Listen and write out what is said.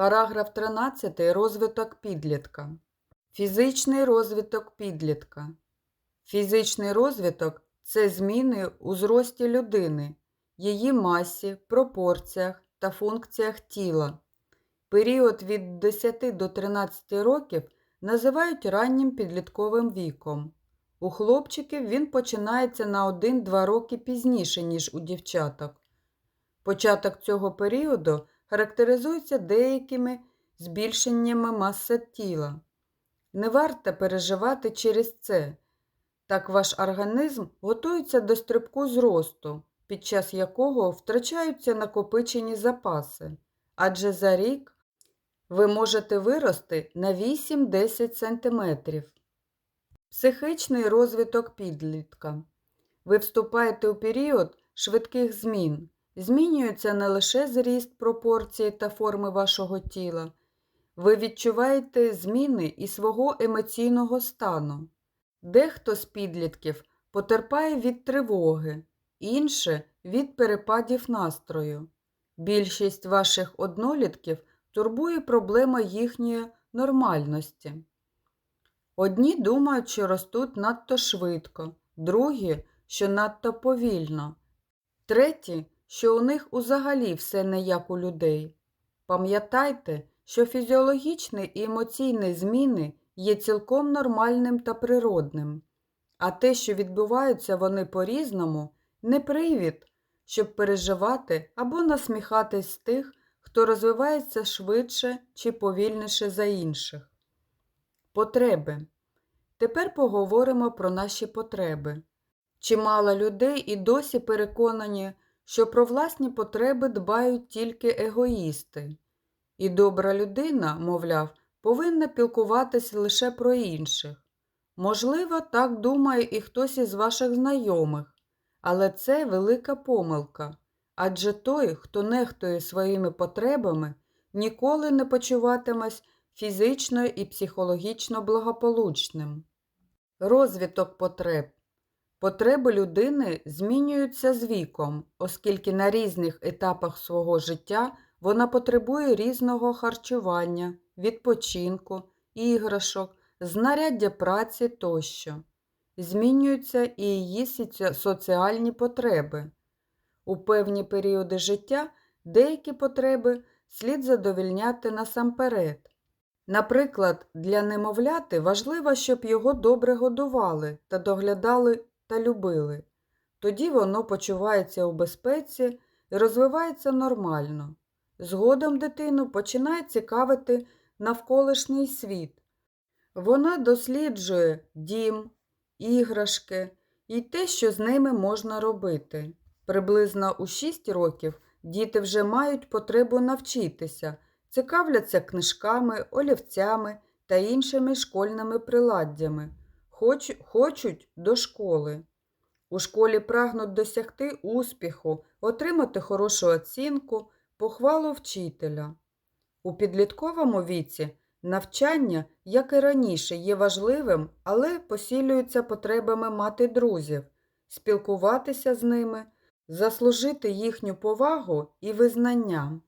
Параграф 13. Розвиток підлітка. Фізичний розвиток підлітка. Фізичний розвиток це зміни у зрості людини, її масі, пропорціях та функціях тіла. Період від 10 до 13 років називають раннім підлітковим віком. У хлопчиків він починається на 1-2 роки пізніше, ніж у дівчаток. Початок цього періоду характеризується деякими збільшеннями маси тіла. Не варто переживати через це. Так ваш організм готується до стрибку зросту, під час якого втрачаються накопичені запаси, адже за рік ви можете вирости на 8-10 см. Психічний розвиток підлітка. Ви вступаєте у період швидких змін. Змінюється не лише зріст, пропорції та форми вашого тіла. Ви відчуваєте зміни і свого емоційного стану. Дехто з підлітків потерпає від тривоги, інше від перепадів настрою. Більшість ваших однолітків турбує проблема їхньої нормальності. Одні думають, що ростуть надто швидко, другі, що надто повільно, треті, що у них взагалі все не як у людей. Пам'ятайте, що фізіологічні і емоційні зміни є цілком нормальним та природним, а те, що відбуваються вони по-різному, не привід, щоб переживати або насміхатись тих, хто розвивається швидше чи повільніше за інших. Потреби. Тепер поговоримо про наші потреби. Чимало людей і досі переконані, що про власні потреби дбають тільки егоїсти. І добра людина, мовляв, повинна пілкуватися лише про інших. Можливо, так думає і хтось із ваших знайомих, але це велика помилка. Адже той, хто нехтує своїми потребами, ніколи не почуватиметься фізично і психологічно благополучним. Розвиток потреб. Потреби людини змінюються з віком, оскільки на різних етапах свого життя вона потребує різного харчування, відпочинку, іграшок, знаряддя праці тощо. Змінюються і її соціальні потреби. У певні періоди життя деякі потреби слід задовільняти насамперед. Наприклад, для немовляти важливо, щоб його добре годували та доглядали та любили. Тоді воно почувається у безпеці і розвивається нормально. Згодом дитину починає цікавити навколишній світ. Вона досліджує дім, іграшки і те, що з ними можна робити. Приблизно у 6 років діти вже мають потребу навчитися, цікавляться книжками, олівцями та іншими школьними приладдями, Хоч, хочуть до школи. У школі прагнуть досягти успіху, отримати хорошу оцінку, похвалу вчителя. У підлітковому віці навчання, як і раніше, є важливим, але посілюється потребами мати друзів, спілкуватися з ними, заслужити їхню повагу і визнання.